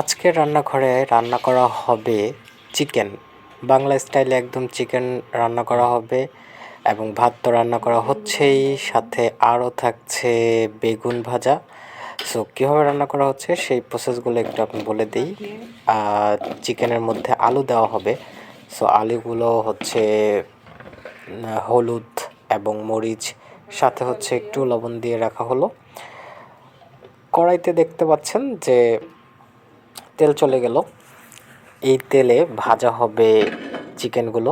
আজকের রান্নাঘরে রান্না করা হবে চিকেন। বাংলা স্টাইলে একদম চিকেন রান্না করা হবে এবং ভাত তো রান্না করা হচ্ছেই, সাথে আরও থাকছে বেগুন ভাজা। সো কীভাবে রান্না করা হচ্ছে সেই প্রসেসগুলো একটু আপনি বলে দিই। চিকেনের মধ্যে আলু দেওয়া হবে। সো আলুগুলো হচ্ছে হলুদ এবং মরিচ, সাথে হচ্ছে একটু লবণ দিয়ে রাখা হলো। কড়াইতে দেখতে পাচ্ছেন যে তেল চলে গেল। এই তেলে ভাজা হবে চিকেনগুলো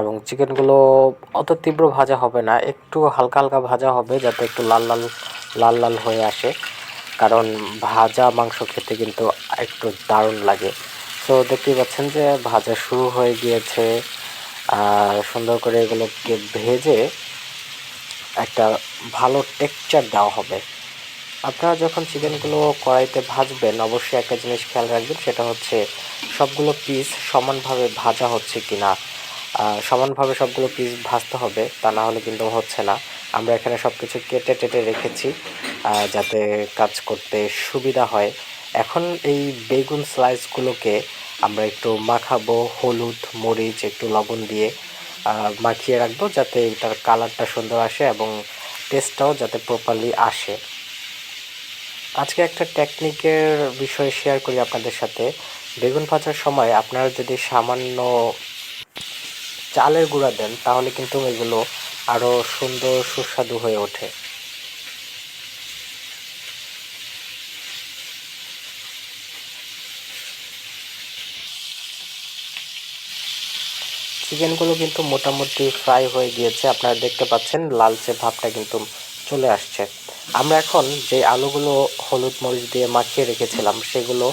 এবং চিকেনগুলো অত তীব্র ভাজা হবে না, একটু হালকা হালকা ভাজা হবে যাতে একটু লাল লাল লাল লাল হয়ে আসে। কারণ ভাজা মাংস খেতে কিন্তু একটু দারুণ লাগে। তো দেখতেই পাচ্ছেন যে ভাজা শুরু হয়ে গিয়েছে সুন্দর করে এগুলোকে ভেজে একটা ভালো টেক্সচার দেওয়া হবে। আপনারা যখন চিকেনগুলো কড়াইতে ভাজবেন, অবশ্যই একটা জিনিস খেয়াল রাখবেন, সেটা হচ্ছে সবগুলো পিস সমানভাবে ভাজা হচ্ছে কি না সমানভাবে সবগুলো পিস ভাজতে হবে, তা না হলে কিন্তু হচ্ছে না। আমরা এখানে সব কিছু কেটে টেটে রেখেছি যাতে কাজ করতে সুবিধা হয়। এখন এই বেগুন স্লাইসগুলোকে আমরা একটু মাখাবো, হলুদ, মরিচ, একটু লবণ দিয়ে মাখিয়ে রাখব, যাতে এটার কালারটা সুন্দর আসে এবং টেস্টটাও যাতে প্রপারলি আসে। আজকে একটা টেকনিকের বিষয় শেয়ার করি আপনাদের সাথে। বেগুন ভাজার সময় আপনারা যদি সামান্য চালের গুঁড়া দেন, তাহলে কিন্তু এগুলো আরও সুন্দর, সুস্বাদু হয়ে ওঠে। চিকেনগুলো কিন্তু মোটামুটি ফ্রাই হয়ে গিয়েছে। আপনারা দেখতে পাচ্ছেন, লালচে ভাবটা কিন্তু চলে আসছে। আমরা এখন যে আলুগুলো হলুদ মরিচ দিয়ে মাখিয়ে রেখেছিলাম, সেগুলো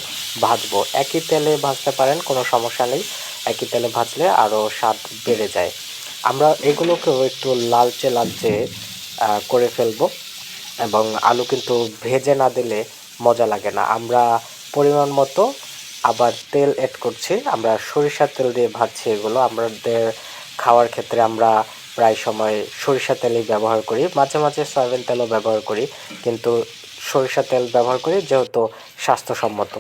ভাজবো। একই তেলে ভাজতে পারেন, কোনো সমস্যা নেই। একই তেলে ভাজলে আরও স্বাদ বেড়ে যায়। আমরা এগুলোকেও একটু লালচে লালচে করে ফেলব এবং আলু কিন্তু ভেজে না দিলে মজা লাগে না। আমরা পরিমাণ মতো আবার তেল অ্যাড করছি। আমরা সরিষার তেল দিয়ে ভাজছি এগুলো। আমাদের খাওয়ার ক্ষেত্রে আমরা প্রায় সময় সরিষা তেলই ব্যবহার করি। মাঝে মাঝে সয়াবিন তেলও ব্যবহার করি, কিন্তু সরিষা তেল ব্যবহার করি যেহেতু স্বাস্থ্যসম্মত।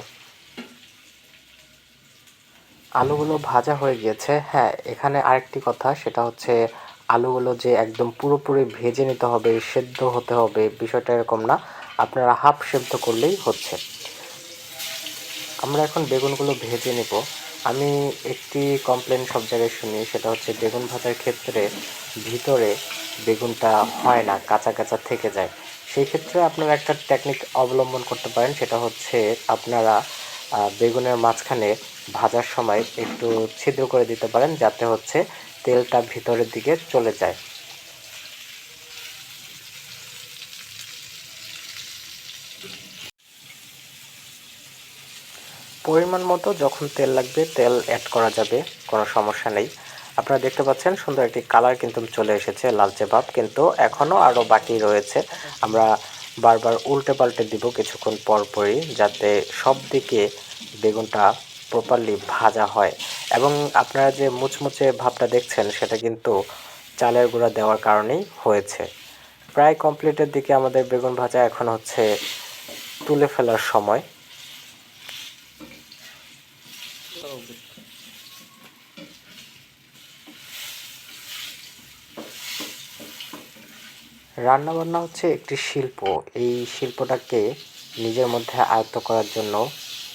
আলুগুলো ভাজা হয়ে গিয়েছে। হ্যাঁ এখানে আরেকটি কথা, সেটা হচ্ছে আলুগুলো যে একদম পুরোপুরি ভেজে নিতে হবে, সেদ্ধ হতে হবে, বিষয়টা এরকম না। আপনারা হাফ সেদ্ধ করলেই হচ্ছে। আমরা এখন বেগুনগুলো ভেজে নেব। আমি একটি কমপ্লেন সব জায়গায় শুনি, সেটা হচ্ছে বেগুন ভাজার ক্ষেত্রে ভিতরে বেগুনটা হয় না, কাঁচা কাঁচা থেকে যায়। সেই ক্ষেত্রে আপনারা একটা টেকনিক অবলম্বন করতে পারেন, সেটা হচ্ছে আপনারা বেগুনের মাঝখানে ভাজার সময় একটু ছিদ্র করে দিতে পারেন, যাতে হচ্ছে তেলটা ভিতরের দিকে চলে যায়। পরিমাণ মতো যখন তেল লাগবে, তেল অ্যাড করা যাবে, কোনো সমস্যা নেই। আপনারা দেখতে পাচ্ছেন সুন্দর একটি কালার কিন্তু চলে এসেছে লালচে ভাব কিন্তু এখনও আরও বাকি রয়েছে। আমরা বারবার উল্টে পাল্টে দিব কিছুক্ষণ পর পরই, যাতে সব দিকে বেগুনটা প্রপারলি ভাজা হয়। এবং আপনারা যে মুচমুচে ভাবটা দেখছেন, সেটা কিন্তু চালের গুঁড়া দেওয়ার কারণেই হয়েছে। প্রায় কমপ্লিটের দিকে আমাদের বেগুন ভাজা এখন হচ্ছে তুলে ফেলার সময়। রান্নাবান্না হচ্ছে একটি শিল্প। এই শিল্পটাকে নিজের মধ্যে আয়ত্ত করার জন্য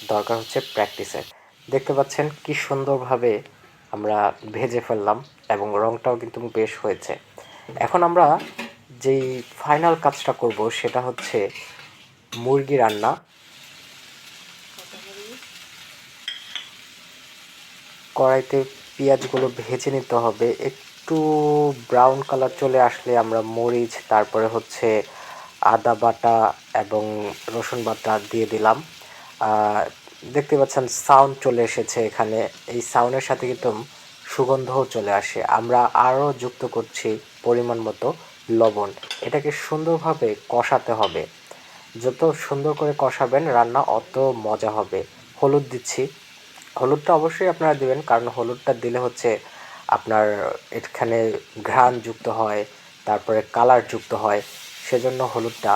দরকার হচ্ছে প্র্যাকটিসের দেখতে পাচ্ছেন কি সুন্দরভাবে আমরা ভেজে ফেললাম এবং রংটাও কিন্তু বেশ হয়েছে। এখন আমরা যেই ফাইনাল কাজটা করব সেটা হচ্ছে মুরগি রান্না। কড়াইতে পেঁয়াজগুলো ভেজে নিতে হবে। একটু ব্রাউন কালার চলে আসলে আমরা মরিচ, তারপরে হচ্ছে আদা বাটা এবং রসুন বাটা দিয়ে দিলাম। দেখতে পাচ্ছেন সাউন্ড চলে এসেছে এখানে। এই সাউন্ডের সাথে কিন্তু সুগন্ধও চলে আসে। আমরা আরও যুক্ত করছি পরিমাণ মতো লবণ। এটাকে সুন্দরভাবে কষাতে হবে। যত সুন্দর করে কষাবেন রান্না অত মজা হবে। হলুদ দিচ্ছি। হলুদটা অবশ্যই আপনারা দেবেন, কারণ হলুদটা দিলে হচ্ছে আপনার এখানে ঘ্রাণ যুক্ত হয়, তারপরে কালার যুক্ত হয়, সেজন্য হলুদটা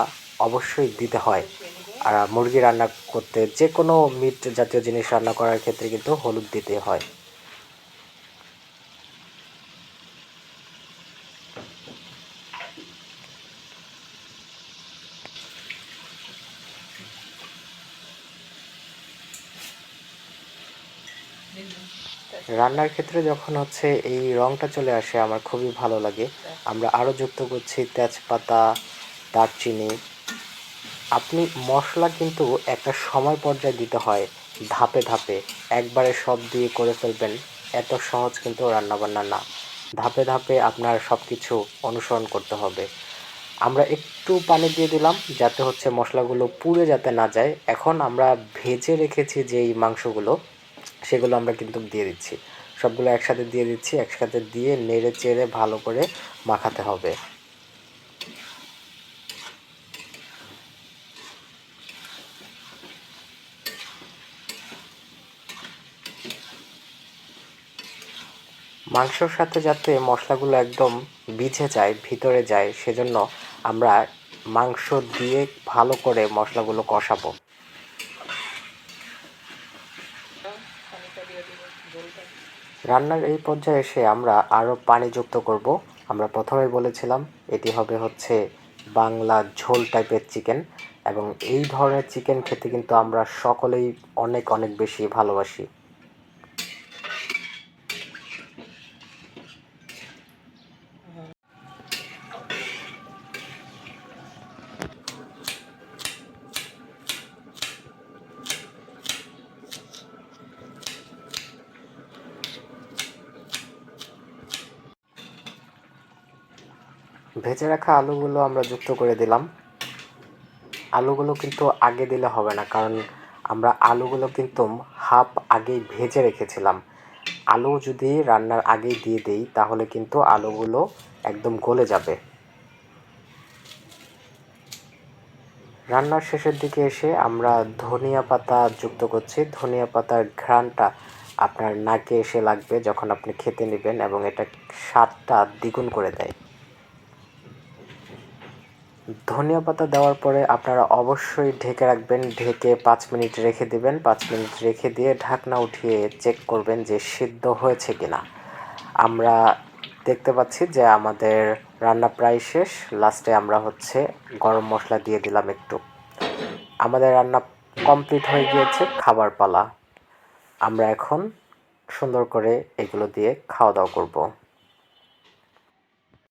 অবশ্যই দিতে হয়। আর মুরগি রান্না করতে যে কোনো মিট জাতীয় জিনিস রান্না করার ক্ষেত্রে কিন্তু হলুদ দিতে হয়। রান্নার ক্ষেত্রে যখন হচ্ছে এই রঙটা চলে আসে, আমার খুবই ভালো লাগে। আমরা আরও যুক্ত করছি তেজপাতা, দারচিনি। আপনি মশলা কিন্তু একটা সময় পর্যায়ে দিতে হয়, ধাপে ধাপে। একবারে সব দিয়ে করে ফেলবেন, এত সহজ কিন্তু রান্নাবান্না না। ধাপে ধাপে আপনার সব কিছু অনুসরণ করতে হবে। আমরা একটু পানি দিয়ে দিলাম, যাতে হচ্ছে মশলাগুলো পুড়ে যাতে না যায়। এখন আমরা ভেজে রেখেছি যেই মাংসগুলো সেগুলো আমরা কিন্তু দিয়ে দিচ্ছি। সবগুলো একসাথে দিয়ে দিচ্ছি, একসাথে দিয়ে নেড়ে চেড়ে ভালো করে মাখাতে হবে। মাংসর সাথে যাতে মশলাগুলো একদম বিছে যায়, ভিতরে যায়, সেজন্য আমরা মাংস দিয়ে ভালো করে মশলাগুলো কষাবো। রান্নার এই পর্যায়ে এসে আমরা আরও পানি যুক্ত করব। আমরা প্রথমে বলেছিলাম, এটি হবে হচ্ছে বাংলা ঝোল টাইপের চিকেন এবং এই ধরনের চিকেন খেতে কিন্তু আমরা সকলেই অনেক অনেক বেশি ভালোবাসি। ভেজে রাখা আলুগুলো আমরা যুক্ত করে দিলাম। আলুগুলো কিন্তু আগে দিলে হবে না, কারণ আমরা আলুগুলো কিন্তু হাফ আগেই ভেজে রেখেছিলাম। আলু যদি রান্নার আগেই দিয়ে দিই, তাহলে কিন্তু আলুগুলো একদম গলে যাবে। রান্নার শেষের দিকে এসে আমরা ধনিয়া পাতা যুক্ত করছি। ধনিয়া পাতার ঘ্রাণটা আপনার নাকে এসে লাগবে যখন আপনি খেতে নেবেন এবং এটা স্বাদটা দ্বিগুণ করে দেয়। ধনিয়া পাতা দেওয়ার পরে আপনারা অবশ্যই ঢেকে রাখবেন, ঢেকে পাঁচ মিনিট রেখে দিবেন। পাঁচ মিনিট রেখে দিয়ে ঢাকনা উঠিয়ে চেক করবেন যে সিদ্ধ হয়েছে কিনা। আমরা দেখতে পাচ্ছি যে আমাদের রান্না প্রায় শেষ। লাস্টে আমরা হচ্ছে গরম মশলা দিয়ে দিলাম একটু। আমাদের রান্না কমপ্লিট হয়ে গিয়েছে, খাবার পালা। আমরা এখন সুন্দর করে এগুলো দিয়ে খাওয়া দাওয়া করব।